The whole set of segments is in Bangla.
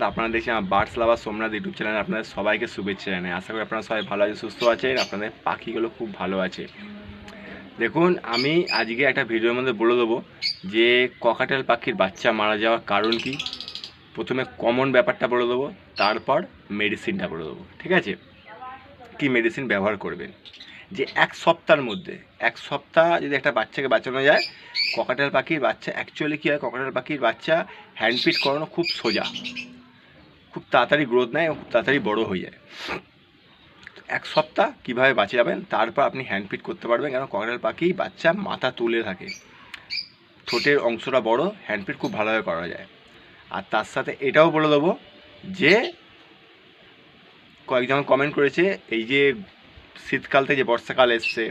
সোমনাথ আপনারা দেখছেন আমার birds lover Somnath YouTube channel. আপনাদের সবাইকে শুভেচ্ছা জানাই। আশা করি আপনারা সবাই ভালো আছে সুস্থ আছেন। আপনাদের পাখিগুলো খুব ভালো আছে। দেখুন, আমি আজকে একটা ভিডিওর মধ্যে বলে দেবো যে ককাটেল পাখির বাচ্চা মারা যাওয়ার কারণ কি। প্রথমে কমন ব্যাপারটা বলে দেবো, তারপর মেডিসিনটা বলে দেবো। ঠিক আছে? কি মেডিসিন ব্যবহার করবেন? যে এক সপ্তাহের মধ্যে, এক সপ্তাহ যদি একটা বাচ্চাকে বাঁচানো যায়, ককাটেল পাখির বাচ্চা অ্যাকচুয়ালি কী হয়, ককাটেল পাখির বাচ্চা হ্যান্ডপিট করানো খুব সোজা। খুব তাড়াতাড়ি গ্রোথ নেয় এবং খুব তাড়াতাড়ি বড় হয়ে যায়। এক সপ্তাহ কীভাবে বাঁচাবেন তারপর আপনি হ্যান্ডফিট করতে পারবেন, কেন ককাটেল পাখি বাচ্চা মাথা তুলে থাকে। ঠোঁটের অংশটা বড় হ্যান্ডফিট খুব ভালোভাবে করা যায়। আর তার সাথে এটাও বলে দেবো যে, কয়েকজন কমেন্ট করেছে, এই যে শীতকাল থেকে যে বর্ষাকাল এসছে,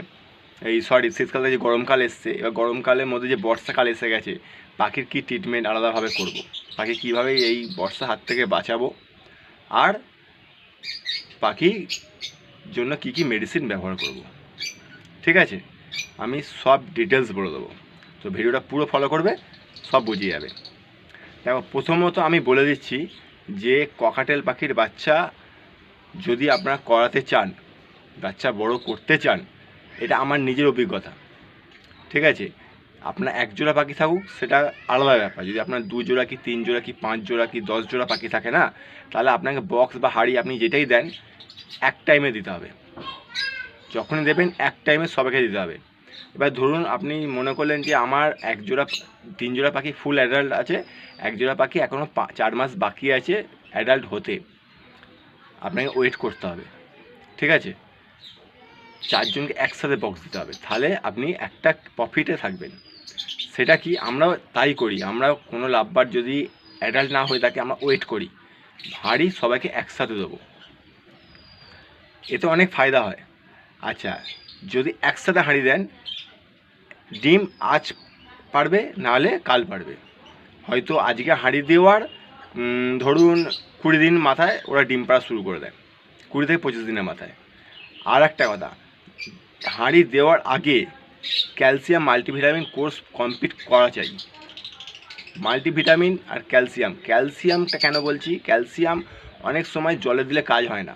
এই সরি শীতকাল থেকে যে গরমকাল এসছে, এবার গরমকালের মধ্যে যে বর্ষাকাল এসে গেছে, পাখির কী ট্রিটমেন্ট আলাদাভাবে করব। পাখি কীভাবে এই বর্ষা হাত থেকে বাঁচাবো? আর পাখির জন্য কি কি মেডিসিন ব্যবহার করব। ঠিক আছে? আমি সব ডিটেলস বলে দেবো। তো ভিডিওটা পুরো ফলো করবে, সব বুঝিয়ে যাবে। দেখো, প্রথমত আমি বলে দিচ্ছি যে ককাটেল পাখির বাচ্চা যদি আপনারা করাতে চান, বাচ্চা বড় করতে চান, এটা আমার নিজের অভিজ্ঞতা। ঠিক আছে? আপনার এক জোড়া পাখি থাকুক, সেটা আলাদা ব্যাপার। যদি আপনার দু জোড়া কি, তিন জোড়া কি, পাঁচ জোড়া কি, দশ জোড়া পাখি থাকে না, তাহলে আপনাকে বক্স বা হাড়ি আপনি যেটাই দেন, এক টাইমে দিতে হবে। যখনই দেবেন, এক টাইমে সবাইকে দিতে হবে। এবার ধরুন আপনি মনে করলেন যে আমার এক জোড়া, তিন জোড়া পাখি ফুল অ্যাডাল্ট আছে, এক জোড়া পাখি এখনও চার মাস বাকি আছে অ্যাডাল্ট হতে। আপনাকে ওয়েট করতে হবে। ঠিক আছে? চারজনকে একসাথে বক্স দিতে হবে। তাহলে আপনি একটা প্রফিটে থাকবেন। সেটা কি আমরাও তাই করি? আমরা কোনো লাভবার যদি অ্যাডাল্ট না হয়ে থাকে আমরা ওয়েট করি। ভারী সবাইকে একসাথে দেবো। এতে অনেক ফায়দা হয়। আচ্ছা যদি একসাথে হাঁড়ি দেন, ডিম আজ পারবে, নাহলে কাল পারবে। হয়তো আজকে হাঁড়ি দেওয়ার ধরুন কুড়ি দিন মাথায় ওরা ডিম পাড়া শুরু করে দেয়। কুড়ি থেকে পঁচিশ দিনের মাথায়। আর একটা কথা, হাঁড়ি দেওয়ার আগে ক্যালসিয়াম মাল্টিভিটামিন কোর্স কমপ্লিট করা চাই। মাল্টিভিটামিন আর ক্যালসিয়াম। ক্যালসিয়ামটা কেন বলছি? ক্যালসিয়াম অনেক সময় জলে দিলে কাজ হয় না।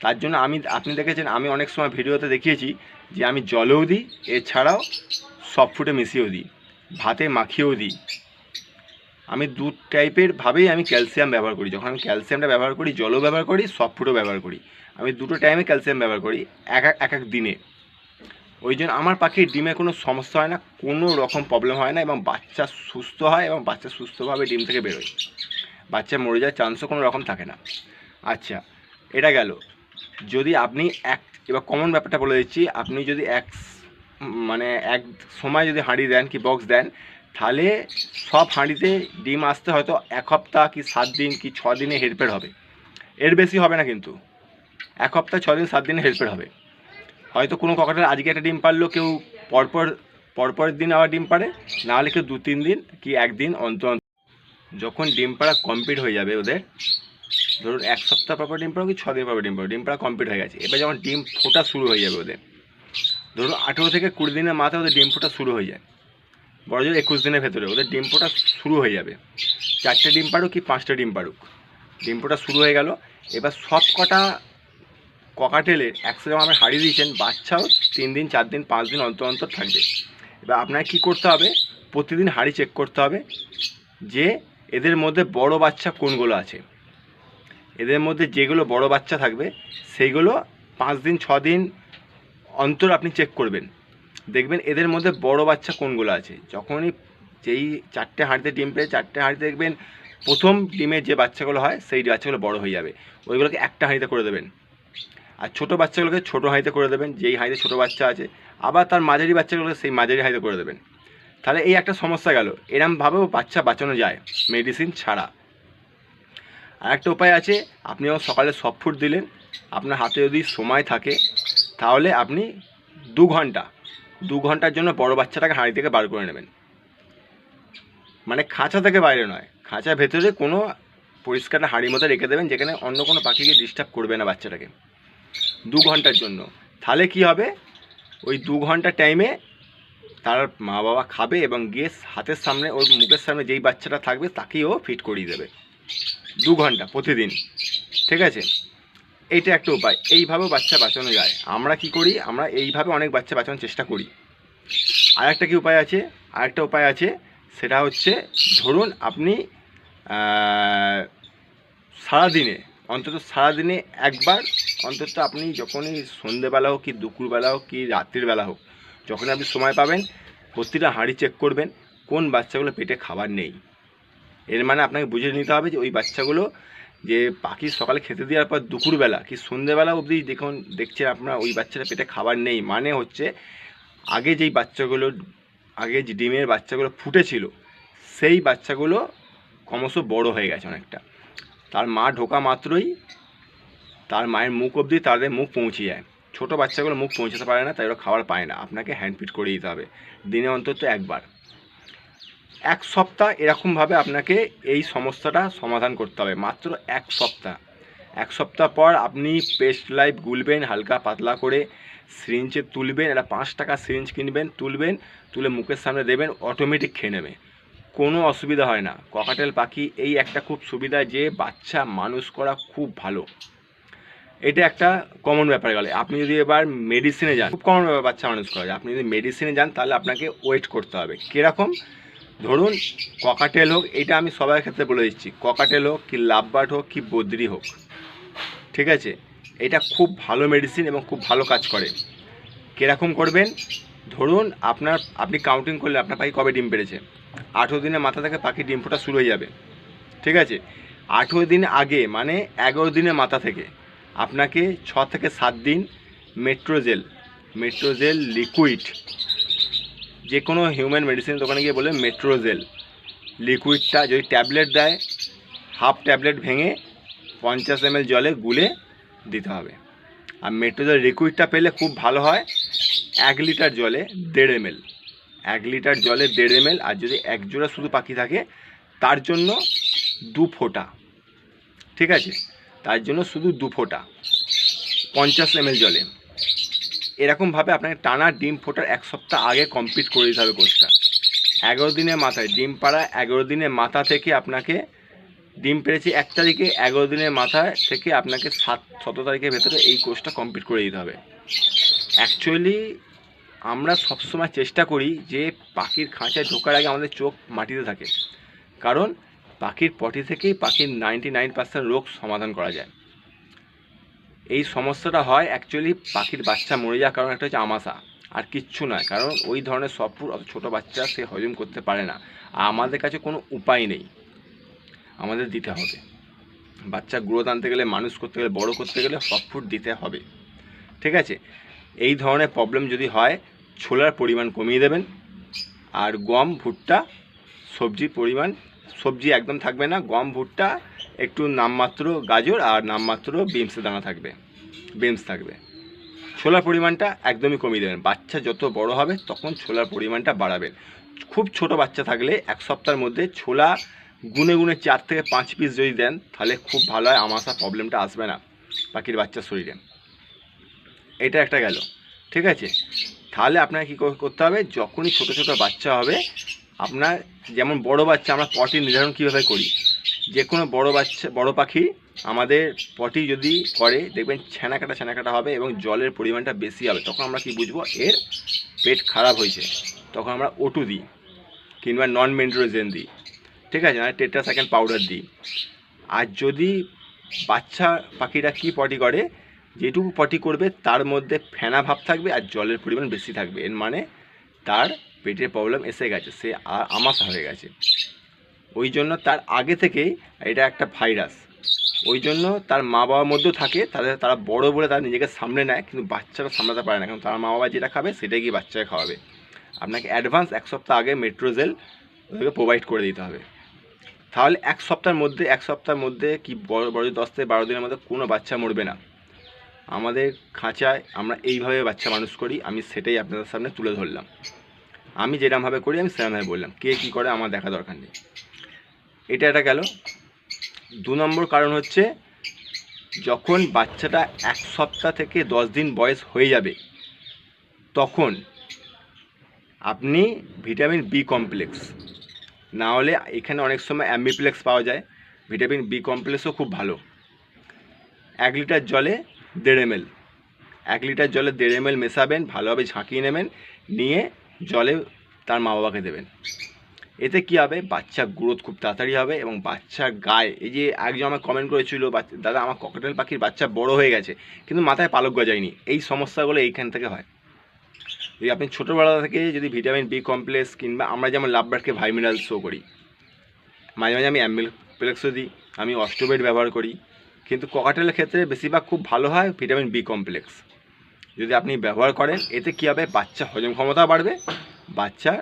তার জন্য আমি, আপনি দেখেছেন, আমি অনেক সময় ভিডিওতে দেখিয়েছি যে আমি জলেও দিই, এছাড়াও সব ফুটে মিশিয়েও দিই, ভাতে মাখিয়েও দিই। আমি দু টাইপের ভাবেই আমি ক্যালসিয়াম ব্যবহার করি। যখন আমি ক্যালসিয়ামটা ব্যবহার করি, জলও ব্যবহার করি সফট ফুডও ব্যবহার করি। আমি দুটো টাইমে ক্যালসিয়াম ব্যবহার করি এক এক দিনে। ওই জন্য আমার পাখির ডিমে কোনো সমস্যা হয় না, কোনো রকম প্রবলেম হয় না এবং বাচ্চা সুস্থ হয় এবং বাচ্চা সুস্থভাবে ডিম থেকে বেরোয়। বাচ্চা মরে যাওয়ার চান্সও কোনো রকম থাকে না। আচ্ছা এটা গেল। যদি আপনি এক, এবার কমন ব্যাপারটা বলে দিচ্ছি, আপনি যদি এক মানে এক সময় যদি হাঁড়ি দেন কি বক্স দেন, তাহলে সব হাঁড়িতে ডিম আসতে হয়তো এক সপ্তাহ কি সাত দিন কি ছ দিনে হেরফের হবে। এর বেশি হবে না কিন্তু। এক সপ্তাহ ছ দিন, সাত দিনে হেরফের হবে। হয়তো কোনো ককাটের আজকে একটা ডিম পারল, কেউ পরপর পরপরের দিন আবার ডিম পারে নাহলে কেউ দু তিন দিন কি একদিন অন্তর। যখন ডিম পাড়া কমপ্লিট হয়ে যাবে ওদের, ধরুন এক সপ্তাহ পর পর ডিম পাড়ো কি ছ দিন ডিম পাড়ো, ডিম পাড়া কমপ্লিট হয়ে গেছে। এবার যখন ডিম ফোটা শুরু হয়ে যাবে ওদের, ধরুন আঠেরো থেকে কুড়ি দিনের মাথায় ওদের ডিম ফোটা শুরু হয়ে যায়। বড় জোর একুশ দিনের ভেতরে ওদের ডিম ফোটা শুরু হয়ে যাবে। চারটে ডিম পাড়ুক কি পাঁচটা ডিম পাড়ুক? ডিম ফোটা শুরু হয়ে গেল। এবার সব কটা ককাটেলের একসাথে আমরা হারিয়ে দিয়েছেন বাচ্চাও তিন দিন, চার দিন, পাঁচ দিন অন্তর অন্তর থাকবে। এবার আপনাকে কী করতে হবে? প্রতিদিন হাড়ি চেক করতে হবে যে এদের মধ্যে বড় বাচ্চা কোনগুলো আছে। এদের মধ্যে যেগুলো বড় বাচ্চা থাকবে, সেইগুলো পাঁচ দিন, ছ দিন অন্তর আপনি চেক করবেন। দেখবেন এদের মধ্যে বড় বাচ্চা কোনগুলো আছে। যখনই যেই চারটে হাঁড়িতে ডিম পেয়ে চারটে হাঁড়িতে দেখবেন প্রথম ডিমের যে বাচ্চাগুলো হয়, সেই বাচ্চাগুলো বড় হয়ে যাবে। ওইগুলোকে একটা হাঁড়িতে করে দেবেন। আর ছোটো বাচ্চাগুলোকে ছোটো হাঁড়িতে করে দেবেন, যেই হাঁড়িতে ছোটো বাচ্চা আছে। আবার তার মাঝারি বাচ্চাগুলোকে সেই মাঝারি হাঁড়িতে করে দেবেন। তাহলে এই একটা সমস্যা গেল। এরমভাবেও বাচ্চা বাঁচানো যায় মেডিসিন ছাড়া। আর একটা উপায় আছে, আপনি যখন সকালে সব ফুড দিলেন, আপনার হাতে যদি সময় থাকে, তাহলে আপনি দু ঘণ্টা, দু ঘণ্টার জন্য বড় বাচ্চাটাকে হাঁড়ি থেকে বার করে নেবেন। মানে খাঁচা থেকে বাইরে নয়, খাঁচার ভেতরে কোনো পরিষ্কার হাঁড়ির মতো রেখে দেবেন, যেখানে অন্য কোনো পাখিকে ডিস্টার্ব করবে না বাচ্চাটাকে। দু ঘণ্টার জন্য। তাহলে কি হবে? ওই দু ঘণ্টা টাইমে তার মা বাবা খাবে এবং গিয়ে হাতের সামনে, ওর মুখের সামনে যেই বাচ্চাটা থাকবে তাকেই ও ফিট করিয়ে দেবে। দু ঘণ্টা প্রতিদিন, ঠিক আছে? এইটা একটা উপায়। এইভাবেও বাচ্চা বাঁচানো যায়। আমরা কি করি? আমরা এইভাবে অনেক বাচ্চা বাঁচানোর চেষ্টা করি। আর একটা কি উপায় আছে? আর একটা উপায় আছে, সেটা হচ্ছে ধরুন আপনি সারাদিনে, অন্তত সারাদিনে একবার অন্তত আপনি যখনই সন্ধেবেলা হোক কি দুপুরবেলা হোক কি রাত্রিবেলা হোক যখন আপনি সময় পাবেন প্রতিটা হাঁড়ি চেক করবেন, কোন বাচ্চাগুলো পেটে খাবার নেই। এর মানে আপনাকে বুঝে নিতে হবে যে ওই বাচ্চাগুলো যে পাখি সকালে খেতে দেওয়ার পর দুপুরবেলা কি সন্ধেবেলা অবধি দেখুন, দেখছেন আপনার ওই বাচ্চাটা পেটে খাবার নেই। মানে হচ্ছে আগে যেই বাচ্চাগুলো, আগে যে ডিমের বাচ্চাগুলো ফুটেছিল, সেই বাচ্চাগুলো ক্রমশ বড় হয়ে গেছে অনেকটা। তার মা ঢোকা মাত্রই তার মায়ের মুখ অবধি তাদের মুখ পৌঁছে যায়। ছোট বাচ্চাগুলো মুখ পৌঁছাতে পারে না, তাই ওরা খাবার পায় না। আপনাকে হ্যান্ড ফিট করে দিতে হবে। দিনে অন্তত একবার। এক সপ্তাহ এরকমভাবে আপনাকে এই সমস্যাটা সমাধান করতে হবে। মাত্র এক সপ্তাহ। এক সপ্তাহ পর আপনি পেস্ট লাইফ গুলবেন, হালকা পাতলা করে সিরিঞ্জে তুলবেন এটা পাঁচ টাকা সিরিঞ্জ কিনবেন, তুলবেন, তুলে মুখের সামনে দেবেন অটোমেটিক খেয়ে নেবে। কোনো অসুবিধা হয় না। ককাটেল পাখি এই একটা খুব সুবিধা যে বাচ্চা মানুষ করা খুব ভালো। এটা একটা কমন ব্যাপার গেলে। আপনি যদি এবার মেডিসিনে যান, খুব কমন ব্যাপার বাচ্চা মানুষ করা। আপনি যদি মেডিসিনে যান, তাহলে আপনাকে ওয়েট করতে হবে। কীরকম? ধরুন ককাটেল হোক, এটা আমি সবার ক্ষেত্রে বলে দিচ্ছি। ককাটেল হোক, কি লাভবার্ড হোক, কি বদ্রি হোক। ঠিক আছে? এটা খুব ভালো মেডিসিন এবং খুব ভালো কাজ করে। কীরকম করবেন? ধরুন, আপনার, আপনি কাউন্টিং করলে আপনার পাখি কবে ডিম পেড়েছে আঠেরো দিনের মাথা থেকে পাখি ডিম ফোটা শুরু হয়ে যাবে। ঠিক আছে? আঠেরো দিন আগে মানে এগারো দিনের মাথা থেকে। আপনাকে ছ থেকে সাত দিন মেট্রোজেল মেট্রোজেল লিকুইড যে কোনো হিউম্যান মেডিসিন দোকানে গিয়ে বলে মেট্রোজেল লিকুইডটা যদি ট্যাবলেট দেয়, হাফ ট্যাবলেট ভেঙে পঞ্চাশ এম জলে গুলে দিতে হবে। আর মেট্রোজেল লিকুইডটা পেলে খুব ভালো হয় এক লিটার জলে দেড় এম এক লিটার জলে দেড় এম আর যদি এক জোড়া শুধু পাখি থাকে, তার জন্য দু ফোঁটা, ঠিক আছে? তার জন্য শুধু দু ফোঁটা, পঞ্চাশ এম জলে। এরকমভাবে আপনাকে টানা ডিম ফোটার এক সপ্তাহ আগে কমপ্লিট করে দিতে হবে কোর্সটা এগারো দিনের মাথায়, ডিম পাড়া এগারো দিনের মাথা থেকে আপনাকে ডিম পেরেছে এক তারিখে, এগারো দিনের মাথায় থেকে আপনাকে সাত, সতেরো তারিখের ভেতরে এই কোর্সটা কমপ্লিট করে দিতে হবে। অ্যাকচুয়ালি আমরা সবসময় চেষ্টা করি যে পাখির খাঁচায় ঢোকার আগে আমাদের চোখ মাটিতে থাকে। কারণ পাখির পটি থেকেই পাখির নাইনটি নাইন পার্সেন্ট রোগ সমাধান করা যায়। এই সমস্যাটা হয় অ্যাকচুয়ালি পাখির বাচ্চা মরে যাওয়ার কারণ একটা হচ্ছে আমাশা। আর কিচ্ছু নয়, কারণ ওই ধরনের সব ফুড অত ছোটো বাচ্চা সে হজম করতে পারে না। আর আমাদের কাছে কোনো উপায় নেই। আমাদের দিতে হবে। বাচ্চা গ্রোথ আনতে গেলে, মানুষ করতে গেলে, বড় করতে গেলে সব ফুড দিতে হবে। ঠিক আছে? এই ধরনের প্রবলেম যদি হয়, ছোলার পরিমাণ কমিয়ে দেবেন। আর গম, ভুট্টা, সবজির পরিমাণ সবজি একদম থাকবে না, গম, ভুট্টা, একটু নামমাত্র গাজর আর নামমাত্র বিমসের দানা থাকবে বিমস থাকবে। ছোলার পরিমাণটা একদমই কমিয়ে দেবেন। বাচ্চা যত বড় হবে তখন ছোলার পরিমাণটা বাড়াবেন। খুব ছোট বাচ্চা থাকলে এক সপ্তাহের মধ্যে ছোলা গুনে গুনে চার থেকে পাঁচ পিস যদি দেন, তাহলে খুব ভালো হয় আমাশা প্রবলেমটা আসবে না পাখির বাচ্চার শরীরে। এটা একটা গেল। ঠিক আছে? তাহলে আপনাকে কী করতে হবে? যখনই ছোট ছোট বাচ্চা হবে আপনার যেমন বড় বাচ্চা আমরা পটি নির্ধারণ কীভাবে করি? যে কোনো বড় বাচ্চা, বড় পাখি আমাদের পটি যদি করে, দেখবেন ছানা কাটা ছানা কাটা হবে এবং জলের পরিমাণটা বেশি হবে। তখন আমরা কি বুঝব? এর পেট খারাপ হয়েছে। তখন আমরা ওটু দিই কিংবা নন মেন্ড্রোজেন দিই। ঠিক আছে? না টেট্রা সেকেন্ড পাউডার দিই। আর যদি বাচ্চা পাখিরা কি পটি করে? যেটুকু পটি করবে, তার মধ্যে ফেনা ভাব থাকবে আর জলের পরিমাণ বেশি থাকবে। এর মানে তার পেটের প্রবলেম এসে গেছে, সে আর আমাশা হয়ে গেছে। ওই জন্য তার আগে থেকেই এটা একটা ভাইরাস ওই জন্য তার মা বাবার মধ্যেও থাকে, তাদের, তারা বড় বলে তারা নিজেকে সামলে নেয়, কিন্তু বাচ্চারা সামলাতে পারে না। কারণ তার মা বাবা যেটা খাবে, সেটাই গিয়ে বাচ্চাকে খাওয়াবে। আপনাকে অ্যাডভান্স এক সপ্তাহ আগে মেট্রোজেল ওদেরকে প্রোভাইড করে দিতে হবে। তাহলে এক সপ্তাহের মধ্যে, এক সপ্তাহের মধ্যে কি বড় বড় দশ থেকে বারো দিনের মধ্যে কোনো বাচ্চা মরবে না। আমাদের খাঁচায় আমরা এইভাবে বাচ্চা মানুষ করি, আমি সেটাই আপনাদের সামনে তুলে ধরলাম। আমি যেরকমভাবে করি, আমি সেরকমভাবে বললাম। কে কী করে আমার দেখা দরকার নেই। এটা এটা গেল। দু নম্বর কারণ হচ্ছে, যখন বাচ্চাটা এক সপ্তাহ থেকে দশ দিন বয়স হয়ে যাবে, তখন আপনি ভিটামিন বি কমপ্লেক্স। না হলে এখানে অনেক সময় অ্যাম্বিপ্লেক্স পাওয়া যায়। ভিটামিন বি কমপ্লেক্সও খুব ভালো। এক লিটার জলে দেড় এমএল। এক লিটার জলে দেড় এমএল মেশাবেন, ভালোভাবে ঝাঁকিয়ে নেবেন, নিয়ে জলে তার মা বাবাকে দেবেন। এতে কী হবে? বাচ্চার গ্রোথ খুব তাড়াতাড়ি হবে এবং বাচ্চার গায়ে, এই যে একজন আমার কমেন্ট করেছিল বাচ্চা- দাদা আমার ককটেল পাখির বাচ্চা বড় হয়ে গেছে, কিন্তু মাথায় পালক গজায়নি। এই সমস্যাগুলো এইখান থেকে হয়। যদি আপনি ছোটোবেলা থেকে যদি ভিটামিন বি কমপ্লেক্স কিংবা আমরা যেমন লাভবার্ডকে ভাই মিনারেল শো করি, মাঝে মাঝে আমি অ্যাম্বিলপ্লেক্সও দিই, আমি অস্টোবেট ব্যবহার করি, কিন্তু ককাটেলের ক্ষেত্রে বেশিরভাগ খুব ভালো হয় ভিটামিন বি কমপ্লেক্স যদি আপনি ব্যবহার করেন, এতে কী হবে? বাচ্চা হজম ক্ষমতা বাড়বে বাচ্চার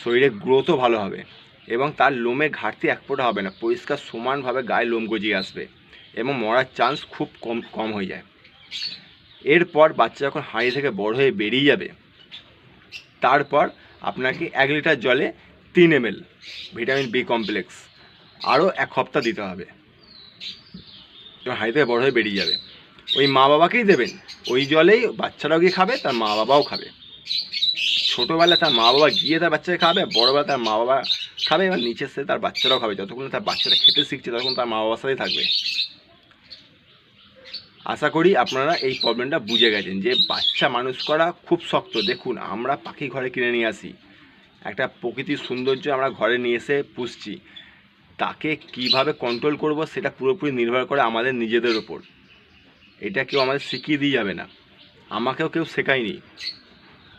শরীরে গ্রোথও ভালো হবে এবং তার লোমে ঘাটতি এক ফোঁটা হবে না, পরিষ্কার সমানভাবে গায়ে লোম গজিয়ে আসবে এবং মরার চান্স খুব কম কম হয়ে যায়। এরপর বাচ্চা যখন হাঁড়ি থেকে বড় হয়ে বেরিয়ে যাবে, তারপর আপনাকে এক লিটার জলে তিন এম ভিটামিন বি কমপ্লেক্স আরও এক সপ্তাহ দিতে হবে। হাঁড়ি থেকে বড় হয়ে বেরিয়ে যাবে ওই মা বাবাকেই দেবেন। ওই জলেই বাচ্চারাও গিয়ে খাবে, তার মা বাবাও খাবে। ছোটোবেলায় তার মা বাবা গিয়ে তার বাচ্চাকে খাবে বড়োবেলা তার মা বাবা খাবে, এবার নিচে সে তার বাচ্চারাও খাবে। যতক্ষণ তার বাচ্চাটা খেতে শিখছে, ততক্ষণ তার মা বাবার সাথেই থাকবে। আশা করি আপনারা এই প্রবলেমটা বুঝে গেছেন যে বাচ্চা মানুষ করা খুব শক্ত। দেখুন, আমরা পাখি ঘরে কিনে নিয়ে আসি। একটা প্রকৃতির সৌন্দর্য আমরা ঘরে নিয়ে এসে পুষছি। তাকে কীভাবে কন্ট্রোল করব, সেটা পুরোপুরি নির্ভর করে আমাদের নিজেদের ওপর এটা কেউ আমাদের শিখিয়ে দিয়ে যাবে না। আমাকেও কেউ শেখায়নি।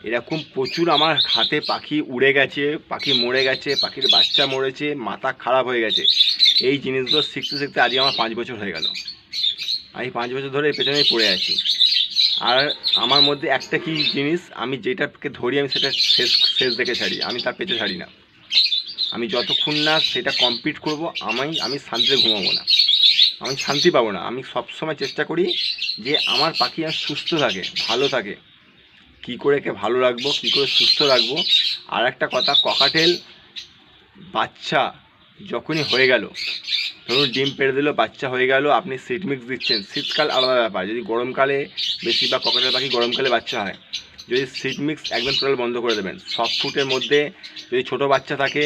এরকম প্রচুর আমার হাতে পাখি উড়ে গেছে, পাখি মরে গেছে, পাখির বাচ্চা মরেছে, মাথা খারাপ হয়ে গেছে। এই জিনিসগুলো শিখতে শিখতে আজকে আমার পাঁচ বছর হয়ে গেল। আমি পাঁচ বছর ধরে এর পেছনেই পড়ে আছি। আর আমার মধ্যে একটা কি জিনিস, আমি যেটাকে ধরি আমি সেটা শেষ শেষ দেখে ছাড়ি, আমি তার পেছনে ছাড়ি না। আমি যতক্ষণ না সেটা কমপ্লিট করব, আমি আমি শান্তিতে ঘুমাবো না। আমি শান্তি পাবো না। আমি সবসময় চেষ্টা করি যে আমার পাখি আর সুস্থ থাকে, ভালো থাকে। কী করে একে ভালো রাখব, কী করে সুস্থ রাখব? আর একটা কথা ককাটেল বাচ্চা যখনই হয়ে গেল, ধরুন ডিম পেড়ে দিল, বাচ্চা হয়ে গেল, আপনি সিট মিক্স দিচ্ছেন। শীতকাল আলাদা ব্যাপার। যদি গরমকালে বেশিরভাগ ককাটেল পাখি গরমকালে বাচ্চা হয়, যদি সিট মিক্স একদম টোটাল বন্ধ করে দেবেন। সব ফুটের মধ্যে যদি ছোট বাচ্চা থাকে,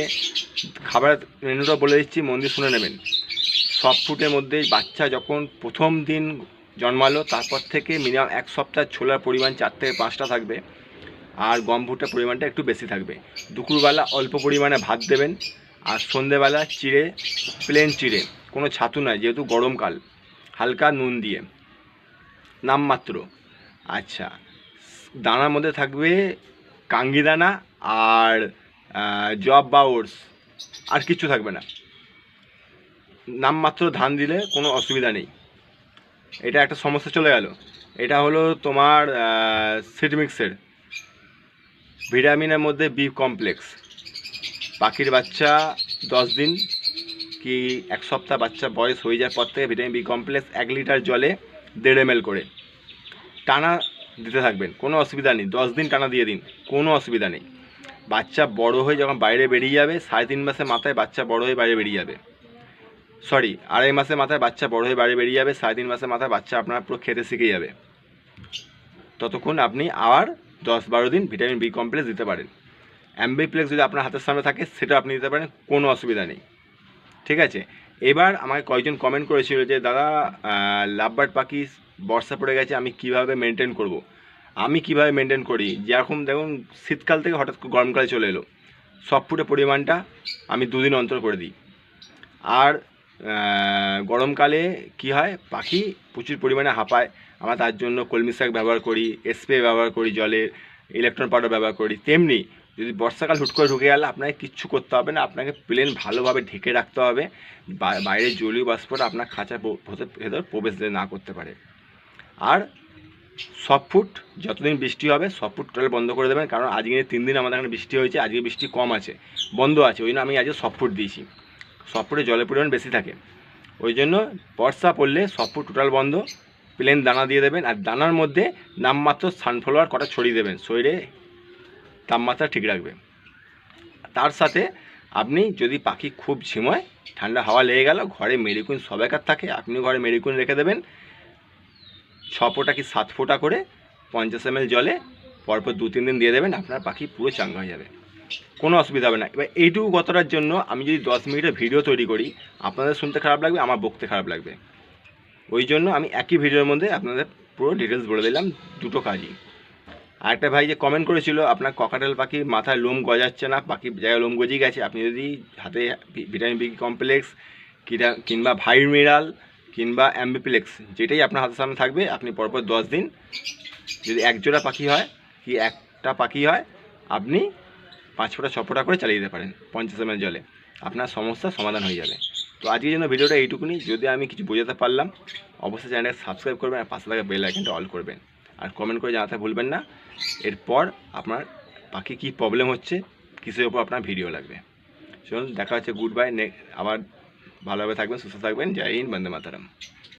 খাবার মেনুটা বলে দিচ্ছি, মন দিয়ে শুনে নেবেন। সব ফুটের মধ্যে বাচ্চা যখন প্রথম দিন জন্মালো, তারপর থেকে মিনিমাম এক সপ্তাহ ছোলার পরিমাণ চার থেকে পাঁচটা থাকবে আর গম ভুট্টার পরিমাণটা একটু বেশি থাকবে। দুপুরবেলা অল্প পরিমাণে ভাত দেবেন আর সন্ধেবেলা চিড়ে প্লেন চিড়ে, কোনো ছাতু নয়, যেহেতু গরমকাল, হালকা নুন দিয়ে, নামমাত্র। আচ্ছা দানার মধ্যে থাকবে কাঙ্গি দানা আর জব বা ওটস আর কিচ্ছু থাকবে না। নামমাত্র ধান দিলে কোনো অসুবিধা নেই। এটা একটা সমস্যা চলে গেল। এটা হলো তোমার সিড মিক্সের ভিটামিনের মধ্যে বি কমপ্লেক্স পাখির বাচ্চা দশ দিন কি এক সপ্তাহ বাচ্চা বয়স হয়ে যাওয়ার পর থেকে ভিটামিন বি কমপ্লেক্স এক লিটার জলে দেড় এম করে। টানা দিতে থাকবেন, কোনো অসুবিধা নেই। দশ দিন টানা দিয়ে দিন, কোনো অসুবিধা নেই। বাচ্চা বড় হয়ে যখন বাইরে বেরিয়ে যাবে, সাড়ে তিন মাসের মাথায় বাচ্চা বড় হয়ে বাইরে বেরিয়ে যাবে। সরি আড়াই মাসের মাথায় বাচ্চা বড় হয়ে বাড়ি বেরিয়ে যাবে, সাড়ে তিন মাসের মাথায় বাচ্চা আপনার পুরো খেতে শিখে যাবে। ততক্ষণ আপনি আবার দশ বারো দিন ভিটামিন বি কমপ্লেক্স দিতে পারেন। অ্যাম্বিপ্লেক্স যদি আপনার হাতের সামনে থাকে সেটা আপনি দিতে পারেন, কোনো অসুবিধা নেই। ঠিক আছে? এবার আমাকে কয়েকজন কমেন্ট করেছিল যে, দাদা লাভবার্ড পাখি বর্ষা পড়ে গেছে, আমি কীভাবে মেনটেন করব। আমি কীভাবে মেনটেন করি? যেরকম দেখুন, শীতকাল থেকে হঠাৎ গরমকালে চলে এলো। সব ফুটের পরিমাণটা আমি দুদিন অন্তর করে দিই। আর গরমকালে কি হয়? পাখি প্রচুর পরিমাণে হাঁপায়। আমরা তার জন্য কলমি শাক ব্যবহার করি, স্প্রে ব্যবহার করি জলে ইলেকট্রন পাউডার ব্যবহার করি। তেমনি যদি বর্ষাকাল হুট করে ঢুকে গেলে আপনাকে কিচ্ছু করতে হবে না, আপনাকে প্লেন ভালোভাবে ঢেকে রাখতে হবে। বাইরে জলীয় বাষ্পটা আপনার ভেতর ভেতর প্রবেশ না করতে পারে। আর সব ফুট, যতদিন বৃষ্টি হবে, সব ফুট টোটাল বন্ধ করে দেবেন। কারণ আজকে তিন দিন আমাদের এখানে বৃষ্টি হয়েছে, আজকে বৃষ্টি কম আছে, বন্ধ আছে। ওই জন্য আমি আজকে সব ফুট দিয়েছি। সব জলের পরিমাণ বেশি থাকে। ওই জন্য বর্ষা পড়লে সব টোটাল বন্ধ প্লেন দানা দিয়ে দেবেন আর দানার মধ্যে নামমাত্র সানফ্লাওয়ার কটা ছড়িয়ে দেবেন শরীরে তাপমাত্রা ঠিক রাখবে। তার সাথে আপনি যদি পাখি খুব ঝিমোয়, ঠান্ডা হাওয়া লেগে গেল, ঘরে মেরিকুইন সবেকার থাকে আপনি ঘরে মেরিকুইন রেখে দেবেন। ছ ফোঁটা কি সাত ফোঁটা করে পঞ্চাশ এম জলে পরপর দু তিন দিন দিয়ে দেবেন, আপনার পাখি পুরো চাঙ্গা হয়ে যাবে। কোনো অসুবিধা হবে না। এবার এইটুকু কথাটার জন্য আমি যদি দশ মিনিটের ভিডিও তৈরি করি, আপনাদের শুনতে খারাপ লাগবে, আমার বকতে খারাপ লাগবে। ওই জন্য আমি একই ভিডিওর মধ্যে আপনাদের পুরো ডিটেলস বলে দিলাম, দুটো কাজই। আরেকটা ভাই যে কমেন্ট করেছিল, আপনার ককাটেল পাখি মাথায় লোম গজাচ্ছে না, পাখি জায়গায় লোম গজিয়ে গেছে, আপনি যদি হাতে ভিটামিন বি কমপ্লেক্স কিংবা ভাইমিরাল কিংবা অ্যাম্বিপ্লেক্স যেটাই আপনার হাতের সামনে থাকবে, আপনি পরপর দশ দিন যদি একজোড়া পাখি হয়, কি একটা পাখি হয়, আপনি পাঁচ ফোঁটা, ছ ফোঁটা করে চালিয়ে দিতে পারেন পঞ্চাশ এমএল জলে। আপনার সমস্যার সমাধান হয়ে যাবে। তো আজকের জন্য ভিডিওটা এইটুকুনি। যদি আমি কিছু বোঝাতে পারলাম, অবশ্যই চ্যানেলটা সাবস্ক্রাইব করবেন আর পাশে থাকা বেল আইকনটা অল করবেন। আর কমেন্ট করে জানাতে ভুলবেন না। এরপর আপনার পাখি কী প্রবলেম হচ্ছে, কিসের ওপর আপনার ভিডিও লাগবে। চলুন, দেখা হচ্ছে গুড বাই আবার ভালোভাবে থাকবেন, সুস্থ থাকবেন। জয় হিন্দ, বন্দে মাতারাম।